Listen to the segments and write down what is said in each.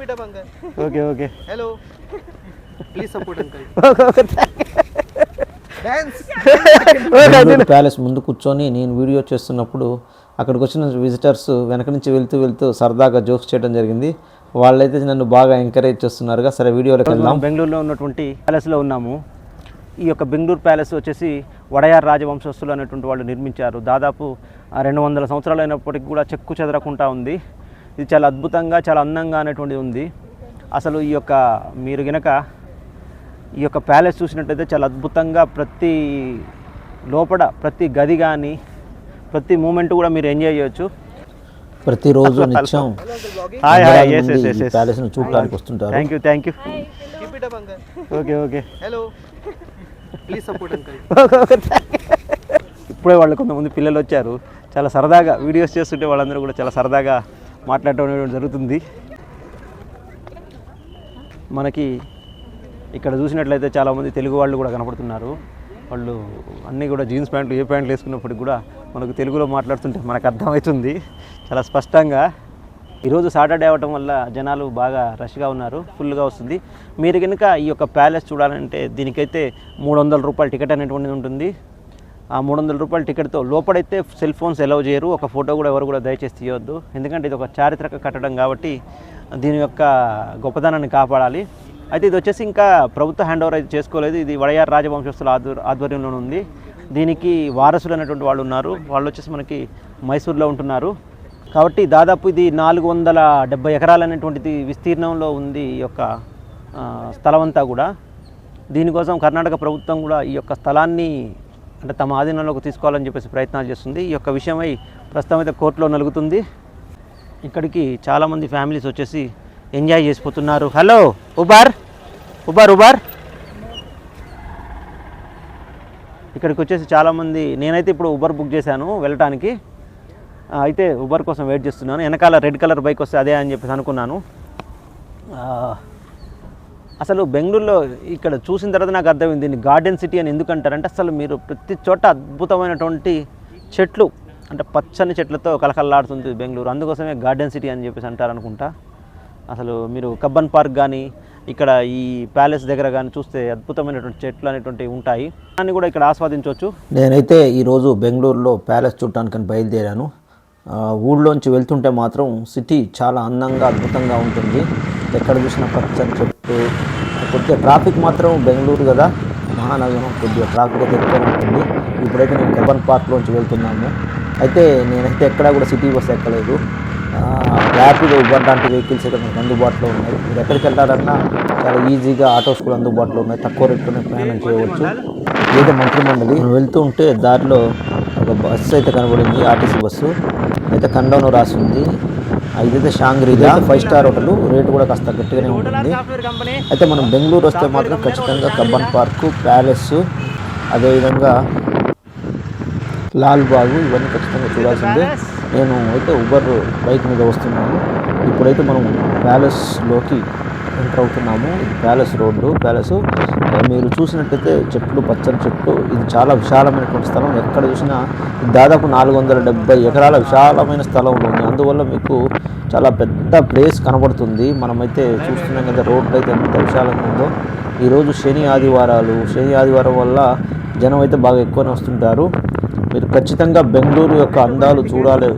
Up, uncle. Okay okay Hello. Please support uncle. Dance. Bengaluru palace ముందు కూర్చొని నేను video చేస్తున్నప్పుడు అక్కడికి వచ్చిన విజిటర్స్ వెనక నుంచి వెళ్తూ వెళ్తూ సరదాగా జోక్స్ చేయడం జరిగింది. వాళ్ళైతే నన్ను బాగా ఎంకరేజ్ చేస్తున్నారుగా. సరే వీడియోలోకి వెళ్దాం. బెంగళూరులో ఉన్నటువంటి ప్యాలెస్లో ఉన్నాము. ఈ యొక్క బెంగళూరు ప్యాలెస్ వచ్చేసి వడయార్ రాజవంశస్థులు అనేటువంటి వాళ్ళు నిర్మించారు. దాదాపు ఆ రెండు వందల సంవత్సరాలు అయినప్పటికీ కూడా చెక్కు చెదరకుండా ఉంది. ఇది చాలా అద్భుతంగా చాలా అందంగా అనేటువంటిది ఉంది. అసలు ఈ యొక్క మీరు గనక ఈ యొక్క ప్యాలెస్ చూసినట్టయితే చాలా అద్భుతంగా ప్రతి లోపల ప్రతి గది కానీ ప్రతి మూమెంట్ కూడా మీరు ఎంజాయ్ చేయొచ్చు. ప్రతిరోజు నిత్యం ప్యాలెస్ను చూడడానికి వస్తుంటారు. Thank you thank you. Okay okay Hello. Please support uncle. ఇప్పుడే వాళ్ళు కొంతమంది పిల్లలు వచ్చారు. చాలా సరదాగా వీడియోస్ చేస్తుంటే వాళ్ళందరూ కూడా చాలా సరదాగా మాట్లాడటం అనేటువంటి జరుగుతుంది. మనకి ఇక్కడ చూసినట్లయితే చాలామంది తెలుగు వాళ్ళు కూడా కనపడుతున్నారు. వాళ్ళు అన్నీ కూడా జీన్స్ ప్యాంట్లు ఏ ప్యాంట్లు వేసుకున్నప్పటికి కూడా మనకు తెలుగులో మాట్లాడుతుంటే మనకు అర్థమవుతుంది. చాలా స్పష్టంగా. ఈరోజు సాటర్డే అవ్వటం వల్ల జనాలు బాగా రష్గా ఉన్నారు ఫుల్గా వస్తుంది. మీరు కనుక ఈ యొక్క ప్యాలెస్ చూడాలంటే దీనికైతే మూడు వందల రూపాయల టికెట్ అనేటువంటిది ఉంటుంది. ఆ మూడు వందల రూపాయల టికెట్తో లోపడైతే సెల్ ఫోన్స్ ఎలవ్ చేయరు. ఒక ఫోటో కూడా ఎవరు కూడా దయచేసి తీయొద్దు. ఎందుకంటే ఇది ఒక చారిత్రక కట్టడం కాబట్టి దీని యొక్క గొప్పదనాన్ని కాపాడాలి. అయితే ఇది వచ్చేసి ఇంకా ప్రభుత్వ హ్యాండ్ ఓవర్ అయితే చేసుకోలేదు. ఇది వడయార్ రాజవంశస్థుల ఆధ్వర్ ఆధ్వర్యంలో ఉంది. దీనికి వారసులు అనేటువంటి వాళ్ళు ఉన్నారు. వాళ్ళు వచ్చేసి మనకి మైసూర్లో ఉంటున్నారు. కాబట్టి దాదాపు ఇది నాలుగు వందల డెబ్బై ఎకరాలు అనేటువంటిది విస్తీర్ణంలో ఉంది ఈ యొక్క స్థలమంతా కూడా. దీనికోసం కర్ణాటక ప్రభుత్వం కూడా ఈ యొక్క స్థలాన్ని అంటే తమ ఆధీనంలోకి తీసుకోవాలని చెప్పేసి ప్రయత్నాలు చేస్తుంది. ఈ యొక్క విషయమై ప్రస్తుతం అయితే కోర్టులో నలుగుతుంది. ఇక్కడికి చాలామంది ఫ్యామిలీస్ వచ్చేసి ఎంజాయ్ చేసిపోతున్నారు. హలో ఉబార్? ఉబార్ ఉబార్? ఇక్కడికి వచ్చేసి చాలామంది నేనైతే ఇప్పుడు ఉబర్ బుక్ చేశాను వెళ్ళటానికి. అయితే ఉబర్ కోసం వెయిట్ చేస్తున్నాను. వెనకాల రెడ్ కలర్ బైక్ వస్తే అదే అని చెప్పేసి అనుకున్నాను. అసలు బెంగళూరులో ఇక్కడ చూసిన తర్వాత నాకు అర్థమైంది దీన్ని గార్డెన్ సిటీ అని ఎందుకంటారంటే అసలు మీరు ప్రతి చోట అద్భుతమైనటువంటి చెట్లు అంటే పచ్చని చెట్లతో కలకల్లాడుతుంది బెంగళూరు. అందుకోసమే గార్డెన్ సిటీ అని చెప్పేసి అంటారు అనుకుంటా. అసలు మీరు కబ్బన్ పార్క్ కానీ ఇక్కడ ఈ ప్యాలెస్ దగ్గర కానీ చూస్తే అద్భుతమైనటువంటి చెట్లు అనేటువంటివి ఉంటాయి. దాన్ని కూడా ఇక్కడ ఆస్వాదించవచ్చు. నేనైతే ఈరోజు బెంగళూరులో ప్యాలెస్ చూడటానికి బయలుదేరాను. ఊళ్ళోంచి వెళ్తుంటే మాత్రం సిటీ చాలా అందంగా అద్భుతంగా ఉంటుంది. ఎక్కడ చూసినా పచ్చని చెట్టు కొద్దిగా ట్రాఫిక్ మాత్రం బెంగళూరు కదా మహానగరం కొద్దిగా ట్రాఫిక్ అయితే ఎక్కువ ఉంటుంది. ఇప్పుడైతే నేను కబన్ పార్క్లోంచి వెళ్తున్నాము అయితే నేనైతే ఎక్కడా కూడా సిటీ బస్ ఎక్కలేదు. ర్యాపిడ్ ఉబర్ లాంటి వెహికల్స్ అయితే మనకు అందుబాటులో ఉన్నాయి. మీరు ఎక్కడికి వెళ్ళాలన్నా చాలా ఈజీగా ఆటోస్ కూడా అందుబాటులో ఉన్నాయి. తక్కువ రేట్లోనే ప్రయాణం చేయవచ్చు. ఏదో మంత్రిమండలి. వెళ్తూ ఉంటే దారిలో ఒక బస్సు అయితే కనబడింది ఆర్టీసీ బస్సు. అయితే కండోను రాసి ఉంది ఇదైతే Shangri five star hotel rate కూడా కాస్త గట్టిగానే ఉంటుంది. అయితే మనం బెంగళూరు వస్తే మాత్రం ఖచ్చితంగా కబ్బన్ పార్కు ప్యాలెస్ అదేవిధంగా లాల్ బాగు ఇవన్నీ ఖచ్చితంగా చూడాల్సిందే. నేను అయితే ఉబర్ బైక్ మీద వస్తున్నాను. ఇప్పుడైతే మనం ప్యాలెస్లోకి ఎంటర్ అవుతున్నాము. ఇది ప్యాలెస్ రోడ్డు. ప్యాలెస్ మీరు చూసినట్టయితే చెట్లు పచ్చని చెట్లు. ఇది చాలా విశాలమైనటువంటి స్థలం. ఎక్కడ చూసినా దాదాపు నాలుగు వందల డెబ్బై ఎకరాల విశాలమైన స్థలం ఉంది. అందువల్ల మీకు చాలా పెద్ద ప్లేస్ కనబడుతుంది. మనమైతే చూస్తున్నాం కదా రోడ్డు అయితే ఎంత విశాలంగా ఉందో. ఈరోజు శని ఆదివారాలు. శని ఆదివారం వల్ల జనం అయితే బాగా ఎక్కువనే వస్తుంటారు. మీరు ఖచ్చితంగా బెంగళూరు యొక్క అందాలు చూడాలి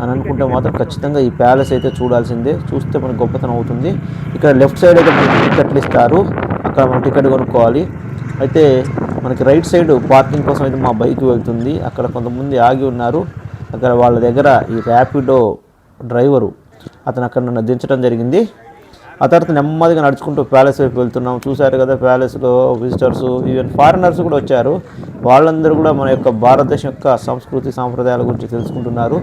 అని అనుకుంటే మాత్రం ఖచ్చితంగా ఈ ప్యాలెస్ అయితే చూడాల్సిందే. చూస్తే మనకు గొప్పతనం అవుతుంది. ఇక్కడ లెఫ్ట్ సైడ్ అయితే మనకి టికెట్లు ఇస్తారు. అక్కడ మనం టికెట్ కొనుక్కోవాలి. అయితే మనకి రైట్ సైడ్ పార్కింగ్ కోసం అయితే మా బైక్ వెళ్తుంది. అక్కడ కొంతమంది ఆగి ఉన్నారు. అక్కడ వాళ్ళ దగ్గర ఈ ర్యాపిడో డ్రైవరు అతను అక్కడ నన్ను దించడం జరిగింది. ఆ తర్వాత నెమ్మదిగా నడుచుకుంటూ ప్యాలెస్ వైపు వెళ్తున్నాం. చూశారు కదా ప్యాలెస్లో విజిటర్స్ ఈవెన్ ఫారినర్స్ కూడా వచ్చారు. వాళ్ళందరూ కూడా మన యొక్క భారతదేశం యొక్క సంస్కృతి సాంప్రదాయాల గురించి తెలుసుకుంటున్నారు.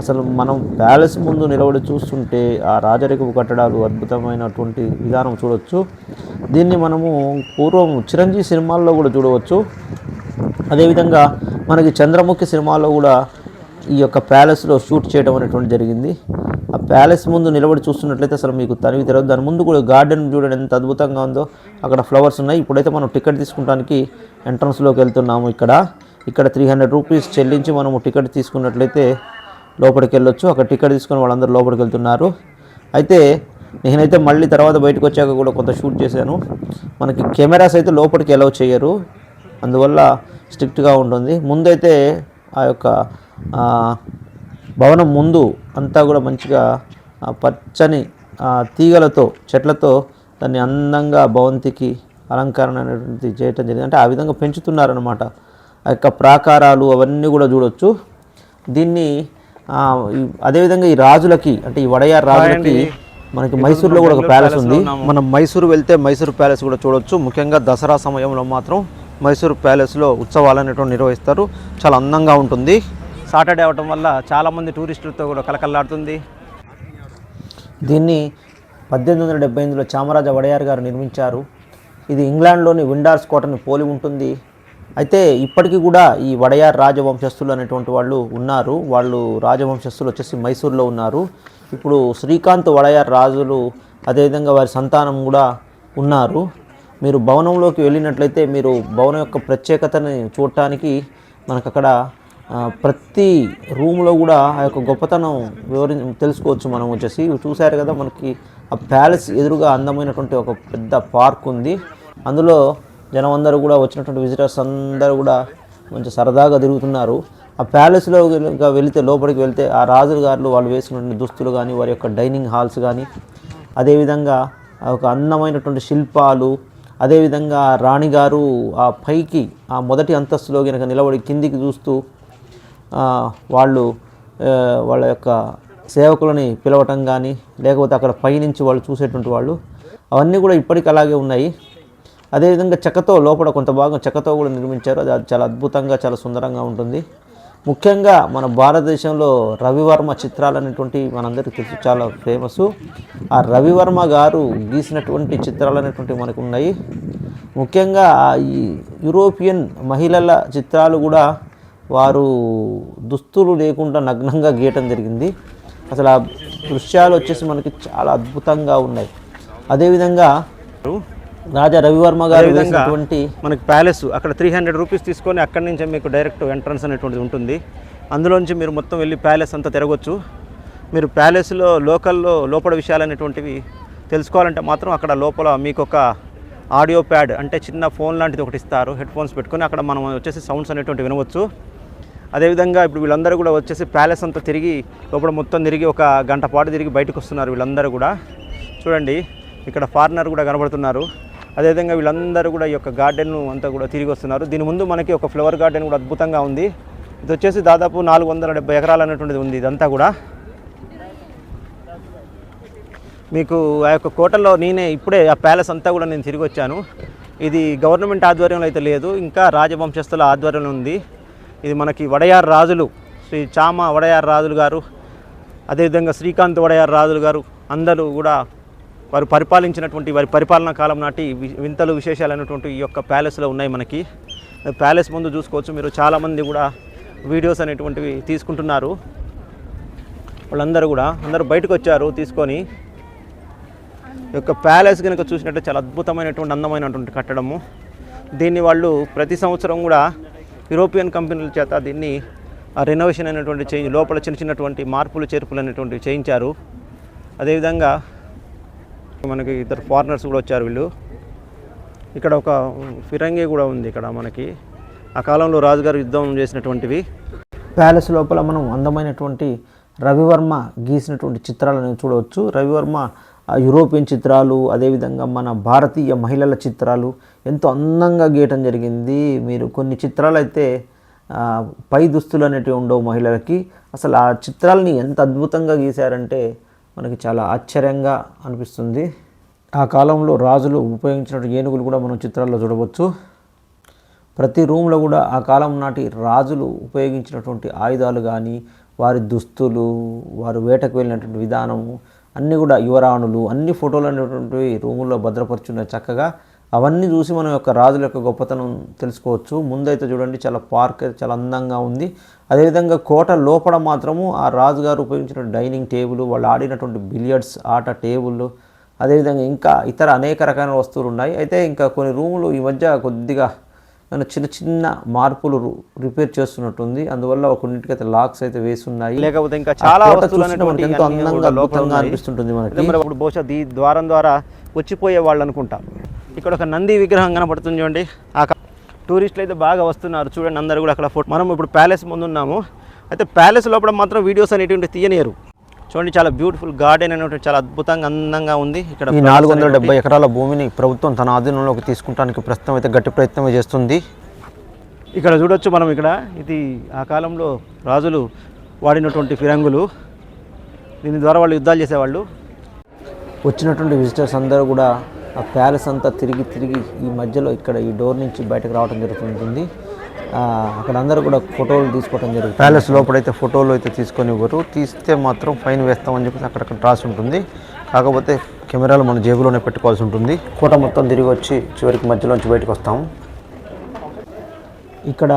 అసలు మనం ప్యాలెస్ ముందు నిలబడి చూస్తుంటే ఆ రాజరికపు కట్టడాలు అద్భుతమైనటువంటి విధానం చూడవచ్చు దీన్ని మనము పూర్వం చిరంజీవి సినిమాల్లో కూడా చూడవచ్చు. అదేవిధంగా మనకి చంద్రముఖి సినిమాలో కూడా ఈ యొక్క ప్యాలెస్లో షూట్ చేయడం అనేటువంటి జరిగింది. ఆ ప్యాలెస్ ముందు నిలబడి చూస్తున్నట్లయితే అసలు మీకు తనివి తెరవదు. దాని ముందు కూడా గార్డెన్ చూడండి ఎంత అద్భుతంగా ఉందో. అక్కడ ఫ్లవర్స్ ఉన్నాయి. ఇప్పుడైతే మనం టికెట్ తీసుకుంటానికి ఎంట్రన్స్లోకి వెళ్తున్నాము ఇక్కడ. ఇక్కడ త్రీ హండ్రెడ్ రూపీస్ చెల్లించి మనము టికెట్ తీసుకున్నట్లయితే లోపలికి వెళ్ళొచ్చు. అక్కడ టికెట్ తీసుకొని వాళ్ళందరూ లోపలికి వెళ్తున్నారు. అయితే నేనైతే మళ్ళీ తర్వాత బయటకు వచ్చాక కూడా కొంత షూట్ చేశాను. మనకి కెమెరాస్ అయితే లోపలికి అలౌ చేయరు. అందువల్ల స్ట్రిక్ట్గా ఉంటుంది. ముందైతే ఆ యొక్క భవనం ముందు అంతా కూడా మంచిగా పచ్చని ఆ, తీగలతో చెట్లతో దాన్ని అందంగా భవంతికి అలంకరణ అనేటువంటి చేయటం జరిగింది. అంటే ఆ విధంగా పెంచుతున్నారనమాట ఆ యొక్క ప్రాకారాలు అవన్నీ కూడా చూడొచ్చు. దీన్ని అదేవిధంగా ఈ రాజులకి అంటే ఈ వడయార్ రాజులకి మనకి మైసూర్లో కూడా ఒక ప్యాలెస్ ఉంది. మనం మైసూరు వెళ్తే మైసూరు ప్యాలెస్ కూడా చూడొచ్చు. ముఖ్యంగా దసరా సమయంలో మాత్రం మైసూరు ప్యాలెస్లో ఉత్సవాలు అనేటువంటి నిర్వహిస్తారు. చాలా అందంగా ఉంటుంది. సాటర్డే అవటం వల్ల చాలామంది టూరిస్టులతో కూడా కలకల్లాడుతుంది. దీన్ని పద్దెనిమిది వందల డెబ్బై ఎనిమిదిలో చామరాజ వడయార్ గారు నిర్మించారు. ఇది ఇంగ్లాండ్లోని విండార్స్ కోటని పోలి ఉంటుంది. అయితే ఇప్పటికీ కూడా ఈ వడయార్ రాజవంశస్థులు అనేటువంటి వాళ్ళు ఉన్నారు. వాళ్ళు రాజవంశస్థులు వచ్చేసి మైసూర్లో ఉన్నారు. ఇప్పుడు శ్రీకాంత్ వడయార్ రాజులు అదేవిధంగా వారి సంతానం కూడా ఉన్నారు. మీరు భవనంలోకి వెళ్ళినట్లయితే మీరు భవనం యొక్క ప్రత్యేకతని చూడటానికి మనకు అక్కడ ప్రతి రూమ్లో కూడా ఆ యొక్క గొప్పతనం వివరి తెలుసుకోవచ్చు మనం వచ్చేసి. చూశారు కదా మనకి ఆ ప్యాలెస్ ఎదురుగా అందమైనటువంటి ఒక పెద్ద పార్క్ ఉంది. అందులో జనం అందరూ కూడా వచ్చినటువంటి విజిటర్స్ అందరూ కూడా మంచి సరదాగా తిరుగుతున్నారు. ఆ ప్యాలెస్లో వెళితే లోపలికి వెళ్తే ఆ రాజుల గారు వాళ్ళు వేసినటువంటి దుస్తులు కానీ వారి యొక్క డైనింగ్ హాల్స్ కానీ అదేవిధంగా ఆ ఒక అందమైనటువంటి శిల్పాలు అదేవిధంగా రాణిగారు ఆ పైకి ఆ మొదటి అంతస్తులో కనుక నిలబడి కిందికి చూస్తూ వాళ్ళు వాళ్ళ యొక్క సేవకులని పిలవటం కానీ లేకపోతే అక్కడ పైనుంచి వాళ్ళు చూసేటువంటి వాళ్ళు అవన్నీ కూడా ఇప్పటికి అలాగే ఉన్నాయి. అదేవిధంగా చెక్కతో లోపల కొంత భాగం చెక్కతో కూడా నిర్మించారు. అది చాలా అద్భుతంగా చాలా సుందరంగా ఉంటుంది. ముఖ్యంగా మన భారతదేశంలో రవివర్మ చిత్రాలు అనేటువంటి మనందరికీ తెలుసు చాలా ఫేమస్. ఆ రవివర్మ గారు గీసినటువంటి చిత్రాలు అనేటువంటివి మనకు ఉన్నాయి. ముఖ్యంగా ఈ యూరోపియన్ మహిళల చిత్రాలు కూడా వారు దుస్తులు లేకుండా నగ్నంగా గీయటం జరిగింది. అసలు ఆ దృశ్యాలు వచ్చేసి మనకి చాలా అద్భుతంగా ఉన్నాయి. అదేవిధంగా రాజా రవివర్మ గారు వేసినటువంటి మనకి ప్యాలెస్ అక్కడ త్రీ హండ్రెడ్ రూపీస్ తీసుకొని అక్కడి నుంచే మీకు డైరెక్ట్ ఎంట్రన్స్ అనేటువంటిది ఉంటుంది. అందులోంచి మీరు మొత్తం వెళ్ళి ప్యాలెస్ అంతా తిరగొచ్చు. మీరు ప్యాలెస్లో లోకల్లో లోపల విషయాలు అనేటువంటివి తెలుసుకోవాలంటే మాత్రం అక్కడ లోపల మీకు ఒక ఆడియో ప్యాడ్ అంటే చిన్న ఫోన్ లాంటిది ఒకటి ఇస్తారు. హెడ్ ఫోన్స్ పెట్టుకొని అక్కడ మనం వచ్చేసి సౌండ్స్ అనేటువంటి వినవచ్చు. అదేవిధంగా ఇప్పుడు వీళ్ళందరూ కూడా వచ్చేసి ప్యాలెస్ అంతా తిరిగి లోపల మొత్తం తిరిగి ఒక గంట పాటు తిరిగి బయటకు వస్తున్నారు వీళ్ళందరూ కూడా. చూడండి ఇక్కడ ఫారినర్ కూడా కనబడుతున్నారు. అదేవిధంగా వీళ్ళందరూ కూడా ఈ యొక్క గార్డెన్ అంతా కూడా తిరిగి వస్తున్నారు. దీని ముందు మనకి ఒక ఫ్లవర్ గార్డెన్ కూడా అద్భుతంగా ఉంది. ఇది వచ్చేసి దాదాపు నాలుగు వందల డెబ్బై ఎకరాలు అనేటువంటిది ఉంది ఇదంతా కూడా. మీకు ఆ యొక్క కోటలో నేనే ఇప్పుడే ఆ ప్యాలెస్ అంతా కూడా నేను తిరిగి వచ్చాను. ఇది గవర్నమెంట్ ఆధ్వర్యంలో అయితే లేదు ఇంకా రాజవంశస్థుల ఆధ్వర్యంలో ఉంది. ఇది మనకి వడయార్ రాజులు శ్రీ చామ వడయార్ రాజులు గారు అదేవిధంగా శ్రీకాంత్ వడయార్ రాజులు గారు అందరూ కూడా వారు పరిపాలించినటువంటి వారి పరిపాలనా కాలం నాటి వింతలు విశేషాలు అనేటువంటి ఈ యొక్క ప్యాలెస్లో ఉన్నాయి మనకి. ప్యాలెస్ ముందు చూసుకోవచ్చు మీరు చాలామంది కూడా వీడియోస్ అనేటువంటివి తీసుకుంటున్నారు. వాళ్ళందరూ కూడా అందరూ బయటకు వచ్చారు తీసుకొని. ఈ యొక్క ప్యాలెస్ కనుక చూసినట్టు చాలా అద్భుతమైనటువంటి అందమైనటువంటి కట్టడము. దీన్ని వాళ్ళు ప్రతి సంవత్సరం కూడా యూరోపియన్ కంపెనీల చేత దీన్ని రెనోవేషన్ అనేటువంటి చేంజ్ లోపల చిన్న చిన్నటువంటి మార్పులు చేర్పులు అనేటువంటివి చేయించారు. అదేవిధంగా మనకి ఇద్దరు ఫారినర్స్ కూడా వచ్చారు వీళ్ళు. ఇక్కడ ఒక ఫిరంగి కూడా ఉంది ఇక్కడ మనకి. ఆ కాలంలో రాజుగారు యుద్ధం చేసినటువంటివి. ప్యాలెస్ లోపల మనం అందమైనటువంటి రవివర్మ గీసినటువంటి చిత్రాలను చూడవచ్చు. రవివర్మ యూరోపియన్ చిత్రాలు అదేవిధంగా మన భారతీయ మహిళల చిత్రాలు ఎంతో అందంగా గీయటం జరిగింది. మీరు కొన్ని చిత్రాలు అయితే పై దుస్తులు అనేటివి ఉండవు మహిళలకి. అసలు ఆ చిత్రాలని ఎంత అద్భుతంగా గీశారంటే మనకి చాలా ఆశ్చర్యంగా అనిపిస్తుంది. ఆ కాలంలో రాజులు ఉపయోగించినట్టు ఏనుగులు కూడా మనం చిత్రాల్లో చూడవచ్చు. ప్రతి రూమ్లో కూడా ఆ కాలం నాటి రాజులు ఉపయోగించినటువంటి ఆయుధాలు కానీ వారి దుస్తులు వారు వేటకు వెళ్ళినటువంటి విధానము అన్నీ కూడా యువరాణులు అన్ని ఫోటోలు అనేటువంటివి రూముల్లో భద్రపరుచున్న చక్కగా అవన్నీ చూసి మనం యొక్క రాజుల యొక్క గొప్పతనం తెలుసుకోవచ్చు. ముందైతే చూడండి చాలా పార్క్ అయితే చాలా అందంగా ఉంది. అదేవిధంగా కోట లోపల మాత్రము ఆ రాజుగారు ఉపయోగించిన డైనింగ్ టేబుల్ వాళ్ళు ఆడినటువంటి బిలియర్డ్స్ ఆట టేబుల్ అదేవిధంగా ఇంకా ఇతర అనేక రకాల వస్తువులు ఉన్నాయి. అయితే ఇంకా కొన్ని రూములు ఈ మధ్య కొద్దిగా చిన్న చిన్న మార్పులు రిపేర్ చేస్తున్నట్టుంది. అందువల్ల కొన్నింటికి అయితే లాక్స్ అయితే వేసి ఉన్నాయి లేకపోతే ఇంకా చాలా ఎంతో అందంగా ఉన్నాయి. అనిపిస్తుంటుంది మనకి. బహుశా ఈ ద్వారం ద్వారా వచ్చిపోయే వాళ్ళు అనుకుంటా. ఇక్కడ ఒక నంది విగ్రహం కనపడుతుంది చూడండి. ఆ టూరిస్టులు అయితే బాగా వస్తున్నారు. చూడండి అందరు కూడా అక్కడ ఫోటో మనం ఇప్పుడు ప్యాలెస్ ముందు ఉన్నాము. అయితే ప్యాలెస్ లోపల మాత్రం వీడియోస్ అనేటువంటి తీయనియరు. చూడండి చాలా బ్యూటిఫుల్ గార్డెన్ అనేటువంటి చాలా అద్భుతంగా అందంగా ఉంది. ఇక్కడ ఈ నాలుగు వందల డెబ్బై ఎకరాల భూమిని ప్రభుత్వం తన ఆధీనంలోకి తీసుకుంటానికి ప్రస్తుతం అయితే గట్టి ప్రయత్నం చేస్తుంది. ఇక్కడ చూడొచ్చు మనం ఇక్కడ. ఇది ఆ కాలంలో రాజులు వాడినటువంటి ఫిరంగులు. దీని ద్వారా వాళ్ళు యుద్ధాలు చేసేవాళ్ళు. వచ్చినటువంటి విజిటర్స్ అందరూ కూడా ఆ ప్యాలెస్ అంతా తిరిగి తిరిగి ఈ మధ్యలో ఇక్కడ ఈ డోర్ నుంచి బయటకు రావడం జరుగుతుంటుంది ఆ, అక్కడ అందరూ కూడా ఫోటోలు తీసుకోవడం జరుగుతుంది. ప్యాలెస్ లోపలైతే ఫోటోలు అయితే తీసుకొని ఇవ్వరు. తీస్తే మాత్రం ఫైన్ వేస్తామని చెప్పేసి అక్కడక్కడ రాసి ఉంటుంది. కాకపోతే కెమెరాలు మన జేబులోనే పెట్టుకోవాల్సి ఉంటుంది. కోట మొత్తం తిరిగి వచ్చి చివరికి మధ్యలోంచి బయటకు వస్తాం. ఇక్కడ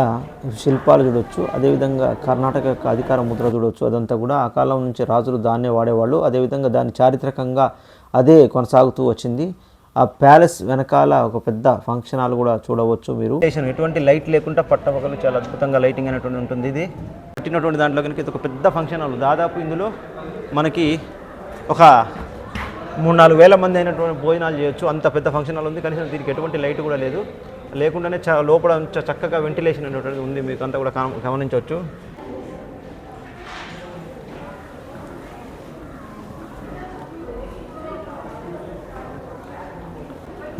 శిల్పాలు చూడొచ్చు అదేవిధంగా కర్ణాటక యొక్క అధికార ముద్ర చూడొచ్చు. అదంతా కూడా ఆ కాలం నుంచి రాజులు దాన్నే వాడేవాళ్ళు. అదేవిధంగా దాని చారిత్రకంగా అదే కొనసాగుతూ వచ్చింది. ఆ ప్యాలెస్ వెనకాల ఒక పెద్ద ఫంక్షన్ హాల్ కూడా చూడవచ్చు మీరు. ఎటువంటి లైట్ లేకుండా పట్టపకలు చాలా అద్భుతంగా లైటింగ్ అనేటువంటి ఉంటుంది ఇది. పెట్టినటువంటి దాంట్లో కనుక ఇది ఒక పెద్ద ఫంక్షన్ హాల్. దాదాపు ఇందులో మనకి ఒక మూడు నాలుగు వేల మంది అయినటువంటి భోజనాలు చేయొచ్చు. అంత పెద్ద ఫంక్షన్ హాల్ ఉంది. కనీసం దీనికి ఎటువంటి లైట్ కూడా లేదు. లేకుండానే చ లోపల చక్కగా వెంటిలేషన్ అనేటువంటిది ఉంది. మీకు అంతా కూడా గమనించవచ్చు.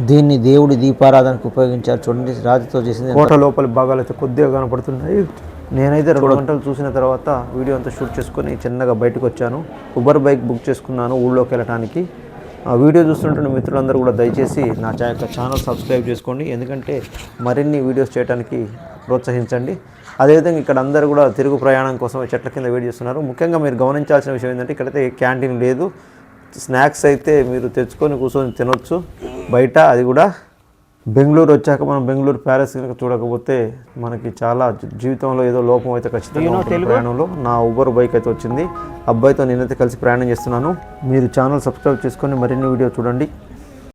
దీన్ని దేవుడి దీపారాధనకు ఉపయోగించారు చూడండి రాజుతో చేసింది కోట లోపల భాగాలు అయితే కొద్దిగా కనపడుతున్నాయి. నేనైతే రెండు గంటలు చూసిన తర్వాత వీడియో అంతా షూట్ చేసుకొని చిన్నగా బయటకు వచ్చాను. ఉబర్ బైక్ బుక్ చేసుకున్నాను ఊళ్ళోకి వెళ్ళడానికి ఆ వీడియో చూస్తుంటున్న మిత్రులందరూ కూడా దయచేసి నా యొక్క ఛానల్ సబ్స్క్రైబ్ చేసుకోండి. ఎందుకంటే మరిన్ని వీడియోస్ చేయడానికి ప్రోత్సహించండి. అదేవిధంగా ఇక్కడ అందరూ కూడా తిరుగు ప్రయాణం కోసం చెట్ల కింద వెయిట్ చేస్తున్నారు. ముఖ్యంగా మీరు గమనించాల్సిన విషయం ఏంటంటే ఇక్కడైతే క్యాంటీన్ లేదు. స్నాక్స్ అయితే మీరు తెచ్చుకొని కూర్చొని తినొచ్చు. బయట అది కూడా బెంగళూరు వచ్చాక మనం బెంగళూరు ప్యాలెస్ కనుక చూడకపోతే మనకి చాలా జీవితంలో ఏదో లోపం అయితే ఖచ్చితంగా ప్రయాణంలో. నా ఉబర్ బైక్ అయితే వచ్చింది. అబ్బాయితో నేనైతే కలిసి ప్రయాణం చేస్తున్నాను. మీరు ఛానల్ సబ్స్క్రైబ్ చేసుకొని మరిన్ని వీడియో చూడండి.